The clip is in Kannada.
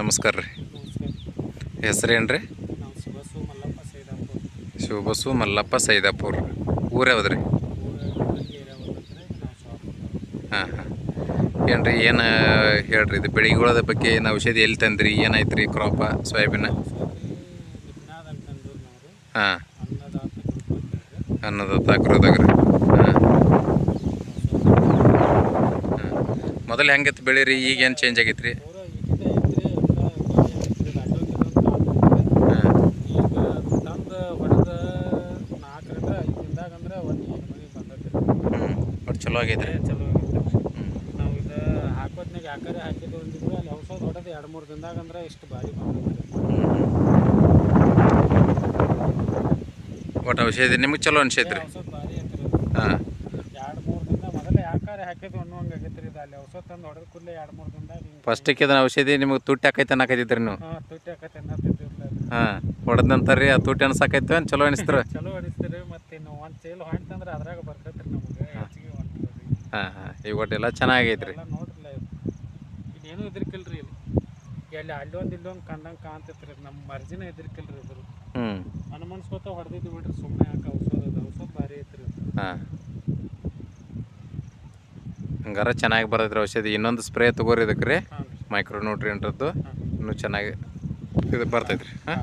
ನಮಸ್ಕಾರ ರೀ. ಹೆಸರೇನು ರೀ ಶಿವಸು ಮಲ್ಲಪ್ಪ ಸೈದಾಪುರ. ಮಲ್ಲಪ್ಪ ಯಾವ್ದು ರೀ ಹಾಂ ಹಾಂ. ಏನು ರೀ ಏನು ಹೇಳ್ರಿ, ಇದು ಬೆಳಿಗಳದ ಬಗ್ಗೆ ಏನು ಔಷಧಿ ಎಲ್ಲಿ ತಂದ್ರಿ ಏನಾಯ್ತು ರೀ ಕ್ರಾಪ ಸೋಯಾಬೀನ ಹಾಂ. ಅನ್ನದ ತಾಕ್ರದಾಗ ರೀ ಹಾಂ. ಮೊದಲು ಹೆಂಗಿತ್ತು ಬೆಳೆ ಈಗ ಏನು ಚೇಂಜ್ ಆಗೈತೆ ರೀ ಪೂರ ಈಗಿಂದ ಐತ್ರಿ ಎಲ್ಲ ಗಾಡಿ ಹಾಂ ಈಗ ತಂದು ಹೊಡೆದ ಅಂದ್ರೆ ಒಂದು ಮನೆ ಬಂದೈತೆ ಒಟ್ಟು ಚಲೋ ಆಗೈತೆ ಚಲೋ ಆಗೈತೆ ನಾವು ಇದು ಹಾಕೋದ್ನಾಗ ಯಾಕರೆ ಹಾಕಿದ್ದು ಅಂದಿದ್ರು ಅಲ್ಲಿ ಔಷಧ ಹೊಡೆದು ಎರಡು ಮೂರು ದಿನದಾಗ ಅಂದ್ರೆ ಇಷ್ಟು ಭಾರಿ ಬಂದೈತಿ ಒಟ್ಟು ಔಷಧಿ ನಿಮಗೆ ಚಲೋ ಅನ್ಸೈತೆ ರೀ ಔಷಧ ಭಾರಿ ಐತ್ರಿ. ಹಾಂ. ಎರಡು ಮೂರು ದಿನ ಮೊದಲೇ ಯಾಕಾರೆ ಇದು. ಅಲ್ಲಿ ಔಷಧ ತಂದು ಹೊಡೆದ ಕೂಡಲೇ ಎರಡು ಮೂರು ದಿನದಾಗ ಹಿಂಗೆ ಫಸ್ಟಿಗೆ ಇದನ್ನ ಔಷಧಿ ನಿಮಗೆ ತುಟ್ಟಿ ಹಾಕೈತೆ ಅನ್ನಕೈತಿದ್ರಿ ನೀವು? ಹಾಂ ತುಟ್ಟಿ ಅನ್ನತ್ತಿದ್ದಿಲ್ಲ ಹಾಂ. ಹೊಡೆದ ನಂತರ ರೀ ಆ ತುಟ್ಟಿ ಅನ್ಸಾಕೈತೆ ಚಲೋ ಅನಿಸ್ತಾರೆ. ಚಲೋ ಅನಿಸ್ತೀರಿ. ಚೀಲ ಹೊಂಟಂದ್ರೆ ಅದ್ರಾಗ ಬರ್ತೈತೆ ರೀ ನಮಗೆ ಹೆಚ್ಚಿಗೆ ಹೊಂಟ್ರಿ ಹಾಂ ಹಾಂ. ಈಗ ಒಟ್ಟೆಲ್ಲ ಚೆನ್ನಾಗೈತೆ ರೀ ಎಲ್ಲ ನೋಡ್ರಲ್ಲ ಇಲ್ಲಿ ಇನ್ನೇನು ಇದ್ರಿಕಿಲ್ರಿ ಇಲ್ಲಿ. ಎಲ್ಲಿ ಅಲ್ಲೊಂದು ಇಲ್ಲೊಂದು ಕಂಡಂಗೆ ಕಾಣ್ತೈತ್ರಿ ನಮ್ಮ ಮರ್ಜಿನ ಇದ್ರಿಕಿಲ್ರಿ ಇದ್ರು ಹ್ಞೂ ಅನುಮಾನಿಸ್ಕೊತ ಹೊಡೆದಿದ್ದು ಬಿಡ್ರಿ ಸುಮ್ಮನೆ ಯಾಕೆ ಔಷಧ ಅದು ಔಷಧ ಭಾರಿ ಐತ್ರಿ ಹಾಂ. ಹಂಗಾರ ಚೆನ್ನಾಗಿ ಬರ್ತೈತೆ ಔಷಧಿ. ಇನ್ನೊಂದು ಸ್ಪ್ರೇ ತಗೋರಿ ಇದಕ್ಕೆ ರೀ ಹಾಂ. ರೀ ಮೈಕ್ರೋ ನ್ಯೂಟ್ರಿಯೆಂಟದ್ದು ಹಾಂ. ಇನ್ನೂ ಚೆನ್ನಾಗಿ ಇದು ಬರ್ತೈತೆ ರೀ ಹಾಂ